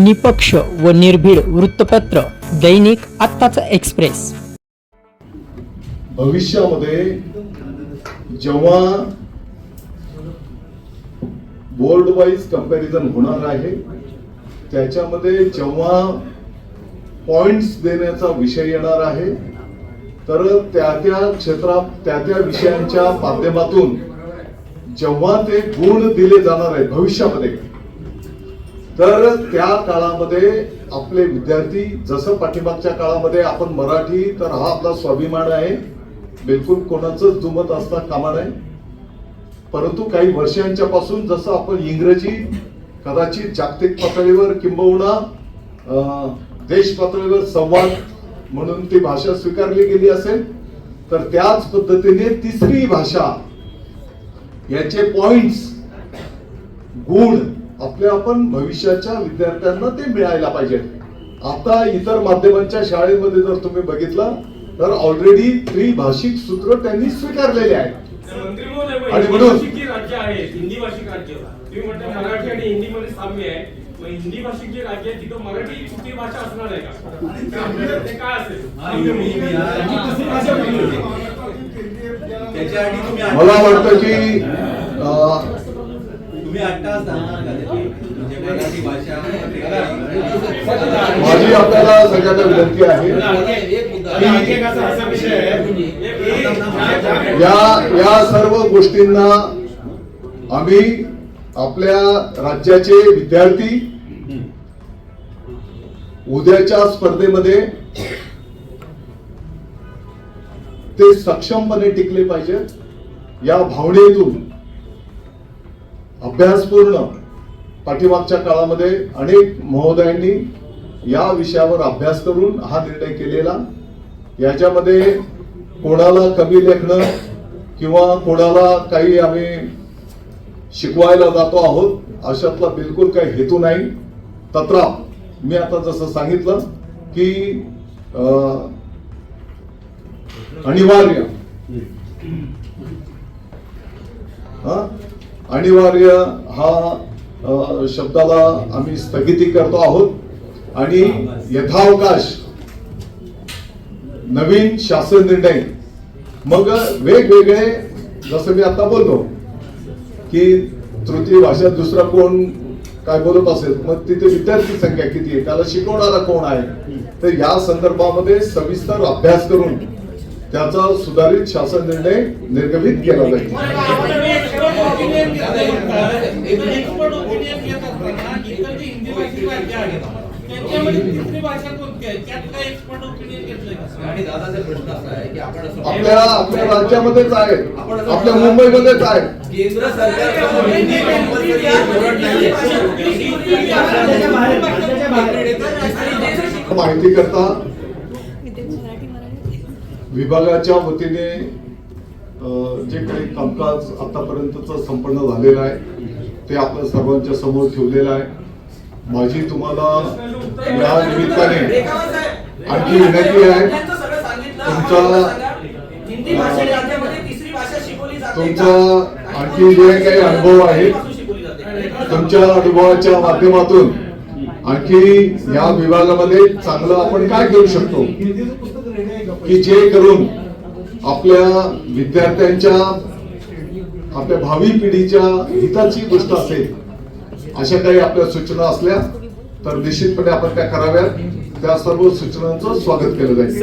निपक्ष व निर्भीड वृत्तपत्र दैनिक आत्ताचा एक्सप्रेस. भविष्यामध्ये जेव्हा बोर्ड वाईज कंपॅरिझन होणार आहे त्याच्यामध्ये जेव्हा पॉइंट्स देण्याचा विषय येणार आहे तर त्या त्या क्षेत्रात त्या त्या विषयांच्या माध्यमातून जेव्हा ते गुण दिले जाणार आहे भविष्यामध्ये तर त्या काळामध्ये आपले विद्यार्थी जसं पाठीमागच्या काळामध्ये आपण मराठी तर हा आपला स्वाभिमान आहे. बिलकुल कोणाचंच दुमत असता कामा नये. परंतु काही वर्षांच्या पासून जसं आपण इंग्रजी कदाचित जागतिक पातळीवर किंबहुना देश पातळीवर संवाद म्हणून ती भाषा स्वीकारली गेली असेल तर त्याच पद्धतीने तिसरी भाषा याचे पॉइंट्स गुण आपल्या आपण भविष्याच्या विद्यार्थ्यांना ते मिळायला पाहिजेत आता इतर माध्यमांच्या शाळेमध्ये जर तुम्ही बघितलं तर ऑलरेडी त्रिभाषिक सूत्र त्यांनी स्वीकारलेले आहेत. मंत्री महोदय, मग आणि म्हणून- हिंदी भाषिक राज्य. तुम्ही म्हणता मराठी आणि हिंदी मध्ये साम्य आहे मग हिंदी भाषिक जे राज्य आहे तिथं मराठी कुठली भाषा असणार आहे का? ते काय असेल? त्याच्यासाठी तुम्ही आठ- मला वाटतं की तुम्ही आठ तास सांगणार का त्याची? म्हणजे मराठी भाषा माझी आपल्याला सगळ्यांना विनंती आहे एक असा असा विषय आहे एक- या या सर्व गोष्टींना आम्ही आपल्या राज्याचे विद्यार्थी उद्याच्या स्पर्धेमध्ये ते सक्षमपणे टिकले पाहिजेत. या भावनेतून अभ्यासपूर्ण पाठीमागच्या काळामध्ये अनेक महोदयांनी या विषयावर अभ्यास करून हा निर्णय केलेला. याच्यामध्ये कोणाला कमी लेखणं किंवा कोणाला काही आम्ही शिकवायला जातो आहोत अशातला बिलकुल काही हेतू नाही. तत्रा मी आता जसं सांगितलं की अनिवार्य. हा? अनिवार्य हा शब्दाला आम्ही स्थगिती करतो आहोत. आणि यथावकाश नवीन शासन निर्णय. मग वेगवेगळे जसं मी आता बोललो की तृतीय भाषा दुसरा कोण काय बोलत असेल मग तिथे विद्यार्थी संख्या किती आहे त्याला शिकवणारा कोण आहे? तर या संदर्भामध्ये सविस्तर अभ्यास करून त्याचा सुधारित शासन निर्णय निर्गमित केला जाईल. एक्सपर्ट ओपिनियन घेत असताना इतर जे हिंदी भाषिक राज्य आहेत त्यांच्यामध्ये तिसरी भाषा कोणती आहे? त्यात काय एक्सपर्ट ओपिनियन घेतलंय का? आणि दादाचा प्रश्न असा आहे की आपण असं- आपल्या आपल्या राज्यामध्येच आहे. आपल्या मुंबईमध्येच आहे. केंद्र सरकारचं हिंदी कंपल्सरी हे धोरण नाहीये. माहिती करता? विभागाच्या वतीने जे काही कामकाज आतापर्यंतच संपन्न झालेलं आहे ते आपल्या सर्वांच्या समोर ठेवलेलं आहे. माझी तुम्हाला या निमित्ताने आणखी विनंती आहे तुमचा हिंदी भाषा राज्यामध्ये तिसरी भाषा शिकवली जाते तुमचा आणखी जे काही अनुभव आहे शिकवली जाते तुमच्या अनुभवाच्या माध्यमातून आणखी या विभागामध्ये चांगलं आपण काय करू शकतो? की जे करून आपल्या विद्यार्थ्यांच्या आपल्या भावी पिढीच्या हिताची गोष्ट असेल अशा काही आपल्या सूचना असल्या तर निश्चितपणे आपण त्या कराव्यात. त्या सर्व सूचनांचं स्वागत केलं जाईल.